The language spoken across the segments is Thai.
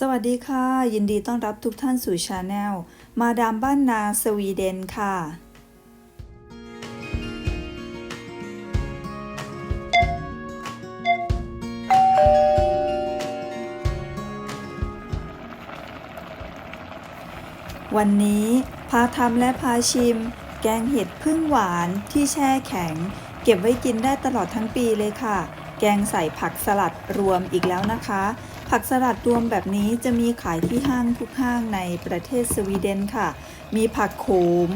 สวัสดีค่ะ ยินดีต้อนรับทุกท่านสู่ชาแนลมาดามบ้านนาสวีเดนค่ะ วันนี้พาทำและพาชิม แกงเห็ดพึ่งหวานที่แช่แข็ง เก็บไว้กินได้ตลอดทั้งปีเลยค่ะ แกงใส่ผักสลัดรวมอีกแล้วนะคะ ผักสลัดรวมแบบนี้จะมีขายที่ห้างทุกห้างในประเทศสวีเดนค่ะ มีผักโขม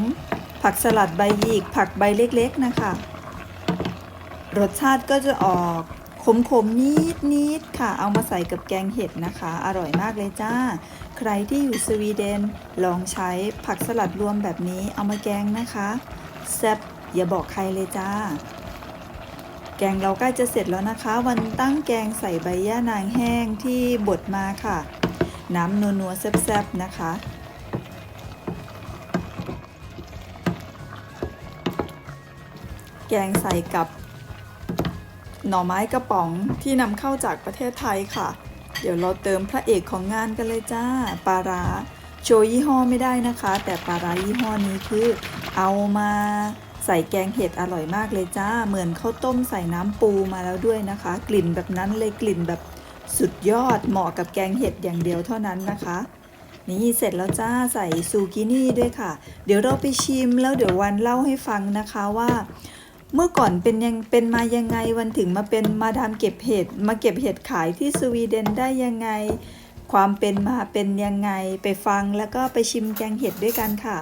ผักสลัดใบหยิก ผักใบเล็กๆนะคะ รสชาติก็จะออกขมๆนิดนิดๆค่ะ เอามาใส่กับแกงเห็ดนะคะ อร่อยมากเลยจ้า ใครที่อยู่สวีเดนลองใช้ผักสลัดรวมแบบนี้เอามาแกงนะคะแซ่บอย่าบอกใครเลยจ้า แกงเราใกล้จะเสร็จแล้วนะคะ วันตั้งแกงใส่ใบย่านางแห้งที่บดมาค่ะ น้ำนัวๆแซ่บๆนะคะแกงใส่กับหน่อไม้กระป๋องที่นำเข้าจากประเทศไทยค่ะ เดี๋ยวเราเติมพระเอกของงานกันเลยจ้าปลาร้าโชยี่ห้อไม่ได้นะคะ แต่ปลาร้ายี่ห้อนี้คือเอามา ใส่แกงเห็ดอร่อยมากเลยจ้า เหมือนข้าวต้มใส่น้ำปูมาแล้วด้วยนะคะ กลิ่นแบบนั้นเลยกลิ่นแบบสุดยอดเหมาะกับแกงเห็ดอย่างเดียวเท่านั้นนะคะนี่เสร็จแล้วจ้าใส่ซูกินี่ด้วยค่ะ เดี๋ยวเราไปชิมแล้วเดี๋ยววันเล่าให้ฟังนะคะว่า เมื่อก่อนเป็นยังเป็นมายังไงวันถึงมาเป็นมาดามเก็บเห็ดมาเก็บเห็ดขายที่สวีเดนได้ยังไง ความเป็นมาเป็นยังไงไปฟังแล้วก็ไปชิมแกงเห็ดด้วยกันค่ะ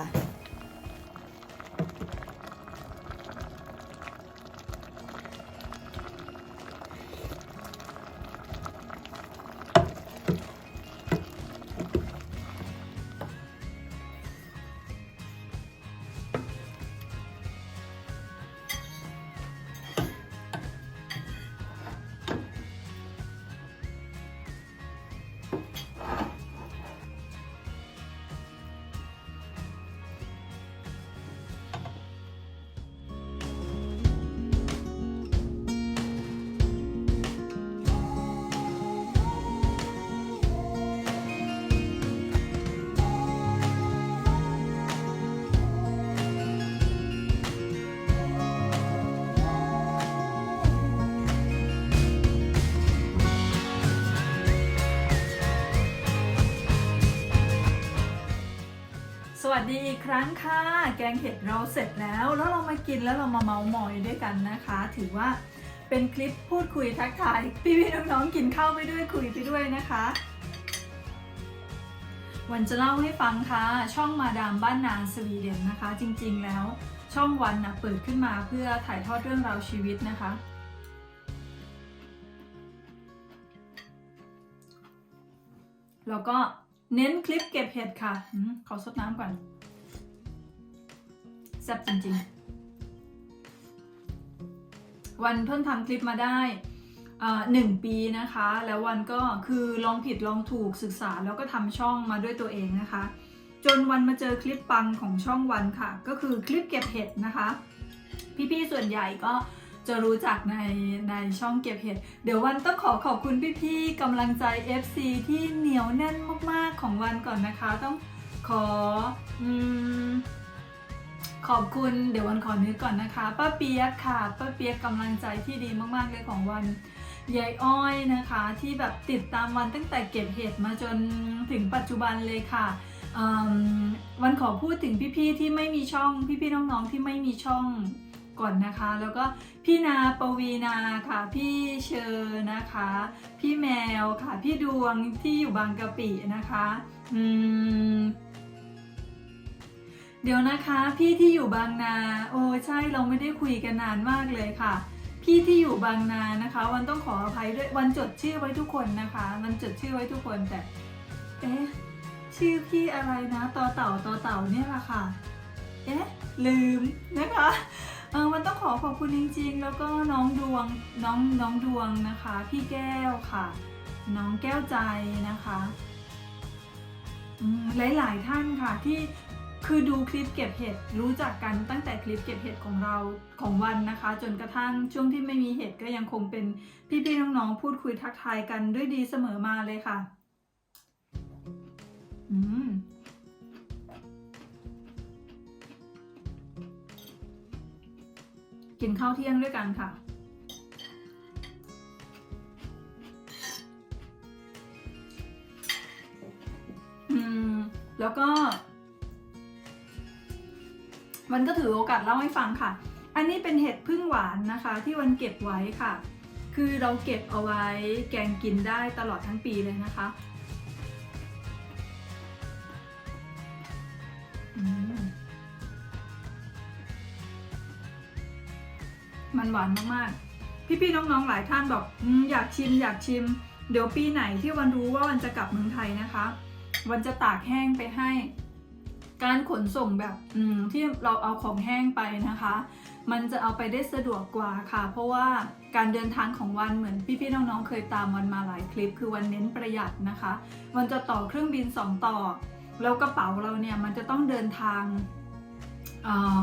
วัสดีอีกครั้งค่ะ แกงเห็ดเราเสร็จแล้ว แล้วเรามากินแล้วเรามาเมามอยด้วยกันนะคะ ถือว่าเป็นคลิปพูดคุยทักทาย พี่ๆน้องๆกินข้าวไปด้วยคุยไปด้วยนะคะ วันจะเล่าให้ฟังค่ะ ช่องมาดามบ้านนาสวีเดนนะคะ จริงๆแล้วช่องวันนะเปิดขึ้นมาเพื่อถ่ายทอดเรื่องราวชีวิตนะคะแล้วก็ เน้นคลิปเก็บเห็ดค่ะอขอซดน้ำก่อนแซ่บจริงๆ วันเพิ่งทำคลิปมาได้หนึ่งปีนะคะ แล้ววันก็คือลองผิดลองถูกศึกษาแล้วก็ทำช่องมาด้วยตัวเองนะคะ จนวันมาเจอคลิปปังของช่องวันค่ะ ก็คือคลิปเก็บเห็ดนะคะ พี่ๆส่วนใหญ่ก็ จะรู้จักในในช่องเก็บเห็ด เดี๋ยววันต้องขอขอบคุณพี่ๆกำลังใจ FC ที่เหนียวแน่นมากๆของวันก่อนนะคะ ต้องขออืมขอบคุณเดี๋ยววันขอนึกก่อนนะคะป้าเปียกค่ะป้าเปียกกำลังใจที่ดีมากๆเลยของวันยายอ้อยนะคะ ที่แบบติดตามวันตั้งแต่เก็บเห็ดมาจนถึงปัจจุบันเลยค่ะวันขอพูดถึงพี่ๆที่ไม่มีช่องพี่ๆน้องๆที่ไม่มีช่อง ก่อนนะคะ แล้วก็พี่นาปวีนาค่ะ พี่เชอร์นะคะ พี่แมวค่ะ พี่ดวงที่อยู่บางกะปินะคะอืมเดี๋ยวนะคะพี่ที่อยู่บางนา โอ้ใช่เราไม่ได้คุยกันนานมากเลยค่ะ พี่ที่อยู่บางนานะคะ วันต้องขออภัยด้วยวันจดชื่อไว้ทุกคนนะคะ วันจดชื่อไว้ทุกคนแต่เอ๊ะชื่อพี่อะไรนะต่อเต่าต่อเต่าเนี่ยแหละค่ะ เอ๊ะลืมนะคะ ออมันต้องขอขอบคุณจริงๆ แล้วก็น้องดวงน้องน้องดวงนะคะ พี่แก้วค่ะ น้องแก้วใจนะคะหลายๆท่านค่ะที่คือดูคลิปเก็บเห็ดรู้จักกันตั้งแต่คลิปเก็บเห็ดของเราของวันนะคะ จนกระทั่งช่วงที่ไม่มีเห็ดก็ยังคงเป็นพี่ๆน้องๆพูดคุยทักทายกันด้วยดีเสมอมาเลยค่ะ อืม กินข้าวเที่ยงด้วยกันค่ะ อืม แล้วก็ วันก็ถือโอกาสเล่าให้ฟังค่ะ อันนี้เป็นเห็ดพึ่งหวานนะคะ ที่วันเก็บไว้ค่ะ คือเราเก็บเอาไว้แกงกินได้ตลอดทั้งปีเลยนะคะ มันหวานมากๆ พี่ๆน้องๆหลายท่านบอกออยากชิมอยากชิม เดี๋ยวปีไหนที่วันรู้ว่าวันจะกลับเมืองไทยนะคะ วันจะตากแห้งไปให้ การขนส่งแบบที่เราเอาของแห้งไปนะคะ มันจะเอาไปได้สะดวกกว่าค่ะ เพราะว่าการเดินทางของวันเหมือนพี่ๆน้องๆเคยตามวันมาหลายคลิป คือวันเน้นประหยัดนะคะ วันจะต่อเครื่องบินสองต่อ แล้วกระเป๋าเราเนี่ยมันจะต้องเดินทางอ่อ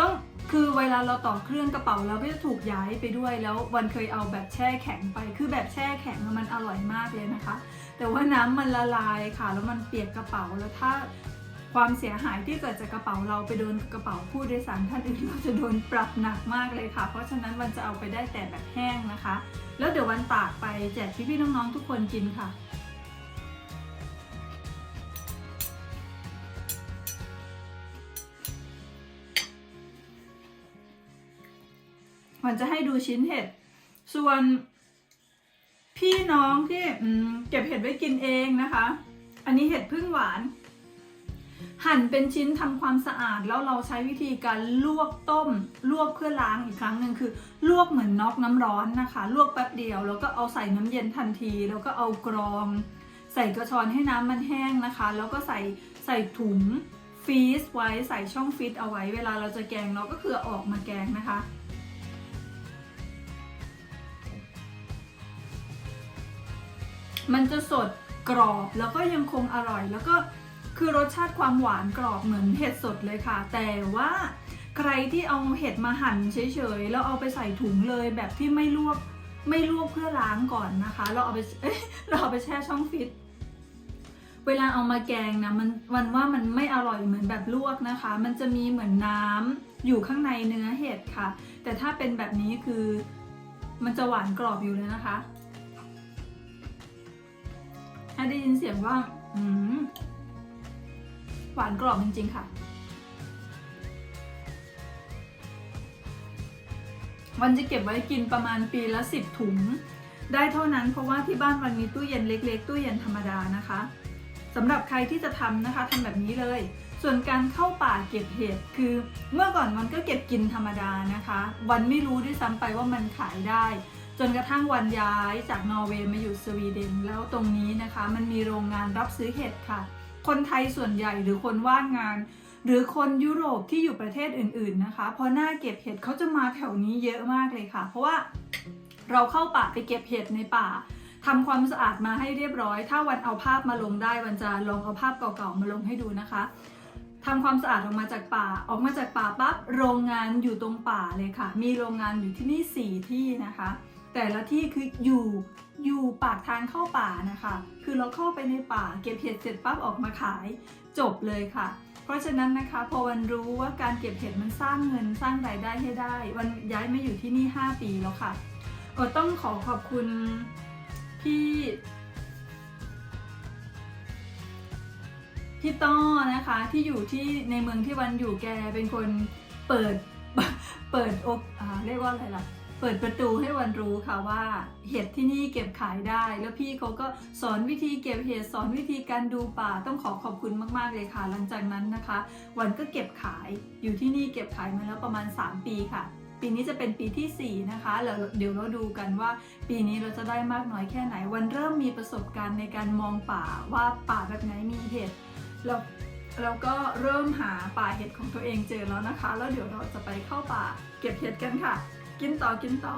ต้อง คือเวลาเราต่อเครื่องกระเป๋าเราก็จะถูกย้ายไปด้วยแล้ววันเคยเอาแบบแช่แข็งไป คือแบบแช่แข็งมันอร่อยมากเลยนะคะ แต่ว่าน้ำมันละลายค่ะ แล้วมันเปียกกระเป๋าแล้วถ้าความเสียหายที่เกิดจากกระเป๋าเราไปโดนกระเป๋าผู้โดยสารท่านอื่นเราจะโดนปรับหนักมากเลยค่ะ เพราะฉะนั้นวันจะเอาไปได้แต่แบบแห้งนะคะ แล้วเดี๋ยววันตากไปแจกพี่ๆน้องๆทุกคนกินค่ะ มันจะให้ดูชิ้นเห็ด ส่วนพี่น้องที่เก็บเห็ดไว้กินเองนะคะ อันนี้เห็ดพึ่งหวาน หั่นเป็นชิ้นทำความสะอาดแล้วเราใช้วิธีการลวกต้ม ลวกเพื่อล้างอีกครั้งหนึ่งคือ ลวกเหมือนน็อกน้ำร้อนนะคะ ลวกแป๊บเดียว แล้วก็เอาใส่น้ำเย็นทันที แล้วก็เอากรอง ใส่กระชอนให้น้ำมันแห้งนะคะ แล้วก็ใส่ใส่ถุงฟรีซไว้ใส่ช่องฟรีซเอาไว้เวลาเราจะแกงเราก็คือออกมาแกงนะคะ มันจะสดกรอบแล้วก็ยังคงอร่อย แล้วก็คือรสชาติความหวานกรอบเหมือนเห็ดสดเลยค่ะ แต่ว่าใครที่เอาเห็ดมาหั่นเฉยๆแล้วเอาไปใส่ถุงเลยแบบที่ไม่ลวกไม่ลวกเพื่อล้างก่อนนะคะ เราเอาไปเราเอาไปแช่ช่องฟิตเวลาเอามาแกงนะมันวันว่ามันไม่อร่อยเหมือนแบบลวกนะคะ มันจะมีเหมือนน้ำอยู่ข้างในเนื้อเห็ดค่ะ แต่ถ้าเป็นแบบนี้คือมันจะหวานกรอบอยู่เลยนะคะาได้ยินเสียงว่าอืมหวานกรอบจริงๆค่ะ วันจะเก็บไว้กินประมาณปีละสิบถุง ได้เท่านั้นเพราะว่าที่บ้านวันมีตู้เย็นเล็ก ๆ ตู้เย็นธรรมดานะคะสำหรับใครที่จะทำนะคะทำแบบนี้เลย ส่วนการเข้าป่าเก็บเห็ดคือ เมื่อก่อนมันก็เก็บกินธรรมดานะคะ วันไม่รู้ด้วยซ้ำไปว่ามันขายได้ จนกระทั่งวันย้ายจากนอร์เวย์มาอยู่สวีเดน แล้วตรงนี้นะคะมันมีโรงงานรับซื้อเห็ดค่ะ คนไทยส่วนใหญ่หรือคนว่างงาน หรือคนยุโรปที่อยู่ประเทศอื่น ๆนะคะ พอหน้าเก็บเห็ดเขาจะมาแถวนี้เยอะมากเลยค่ะ เพราะว่าเราเข้าป่าไปเก็บเห็ดในป่าทำความสะอาดมาให้เรียบร้อย ถ้าวันเอาภาพมาลงได้วันจะลองเอาภาพเก่าๆมาลงให้ดูนะคะทำความสะอาดออกมาจากป่า ออกมาจากป่าปั๊บโรงงานอยู่ตรงป่าเลยค่ะ มีโรงงานอยู่ที่นี่สี่ที่นะคะ แต่ละที่คืออยู่อยู่ปากทางเข้าป่านะคะ คือเราเข้าไปในป่า เก็บเห็ดเสร็จปั๊บออกมาขายจบเลยค่ะ เพราะฉะนั้นนะคะ พอวันรู้ว่าการเก็บเห็ดมันสร้างเงินสร้างรายได้ให้ได้ วันย้ายมาอยู่ที่นี่ 5 ปีแล้วค่ะเออต้องขอขอบคุณพี่พี่ต้อนะคะที่อยู่ที่ในเมืองที่วันอยู่แกเป็นคนเปิดเปิดอกอ่าเรียกว่าอะไรล่ะ เปิดประตูให้วันรู้ค่ะว่าเห็ดที่นี่เก็บขายได้ แล้วพี่เขาก็สอนวิธีเก็บเห็ดสอนวิธีการดูป่าต้องขอขอบคุณมาก ๆ เลยค่ะ หลังจากนั้นนะคะ วันก็เก็บขายอยู่ที่นี่เก็บขายมาแล้วประมาณ 3 ปีค่ะ ปีนี้จะเป็นปีที่ 4 นะคะแล้วเดี๋ยวเราดูกันว่า ปีนี้เราจะได้มากน้อยแค่ไหน วันเริ่มมีประสบการณ์ในการมองป่าว่าป่าแบบไหนมีเห็ดแล้วแล้วก็เริ่มหาป่าเห็ดของตัวเองเจอแล้วนะคะ แล้วเดี๋ยวเราจะไปเข้าป่าเก็บเห็ดกันค่ะ กินต่อกินต่อ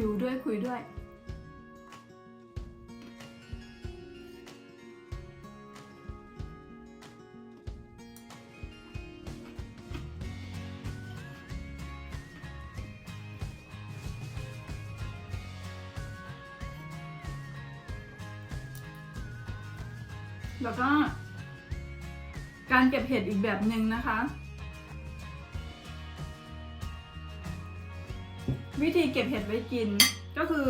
หิวด้วยคุยด้วย แล้วก็ การเก็บเห็ดอีกแบบหนึ่งนะคะ วิธีเก็บเห็ดไว้กินก็คือ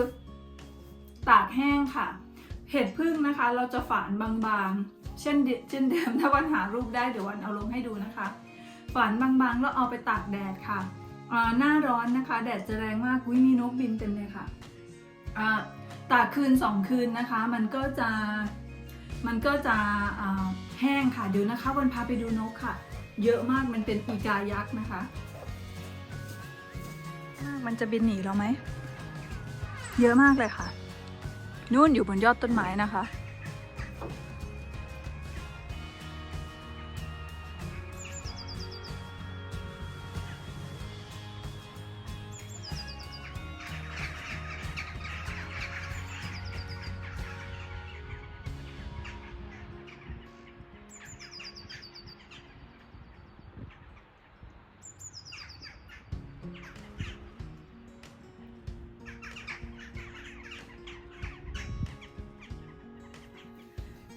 ตากแห้งค่ะ เห็ดพึ่งนะคะ เราจะฝานบางๆ เช่นเดิเช่นเดิมถ้าวันหารูปได้เดี๋ยววันเอาลงให้ดูนะคะ ฝานบางๆแล้วเอาไปตากแดดค่ะหน้าร้อนนะคะ แดดจะแรงมากอุ้ยมีนกบินเต็มเลยค่ะตากคืนสองคืนนะคะ มันก็จะมันก็จะแห้งค่ะเดี๋ยวนะคะวันพาไปดูนกค่ะ เยอะมากมันเป็นอีกายักษ์นะคะ มันจะบินหนีเราไหม เยอะมากเลยค่ะ นู่นอยู่บนยอดต้นไม้นะคะ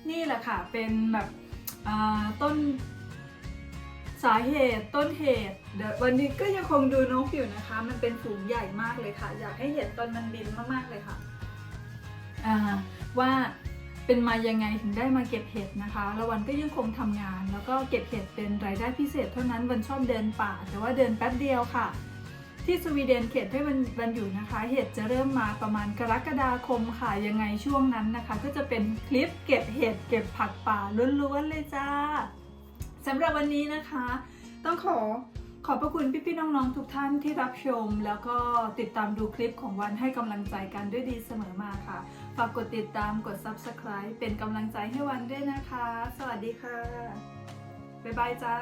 นี่แหละค่ะ เป็นแบบต้นสาเหตุต้นเหตุเดี๋ยววันนี้ก็ยังคงดูนกอยู่นะคะ มันเป็นฝูงใหญ่มากเลยค่ะ อยากให้เห็นตอนมันบินมากๆเลยค่ะว่าเป็นมายังไงถึงได้มาเก็บเห็ดนะคะ แล้ววันก็ยังคงทำงาน แล้วก็เก็บเห็ดเป็นรายได้พิเศษเท่านั้นวันชอบเดินป่า แต่ว่าเดินแป๊บเดียวค่ะ ที่สวีเดนเขตที่มันมันอยู่นะคะ เห็ดจะเริ่มมาประมาณกรกฎาคมค่ะ ยังไงช่วงนั้นนะคะ ก็จะเป็นคลิปเก็บเห็ดเก็บผักป่าล้วนๆเลยจ้าสำหรับวันนี้นะคะ ต้องขอขอบพระคุณพี่ๆน้องๆทุกท่านที่รับชม แล้วก็ติดตามดูคลิปของวันให้กำลังใจกันด้วยดีเสมอมาค่ะ ฝากกดติดตามกด subscribe เป็นกำลังใจให้วันด้วยนะคะ สวัสดีค่ะ บ๊ายบายจ้า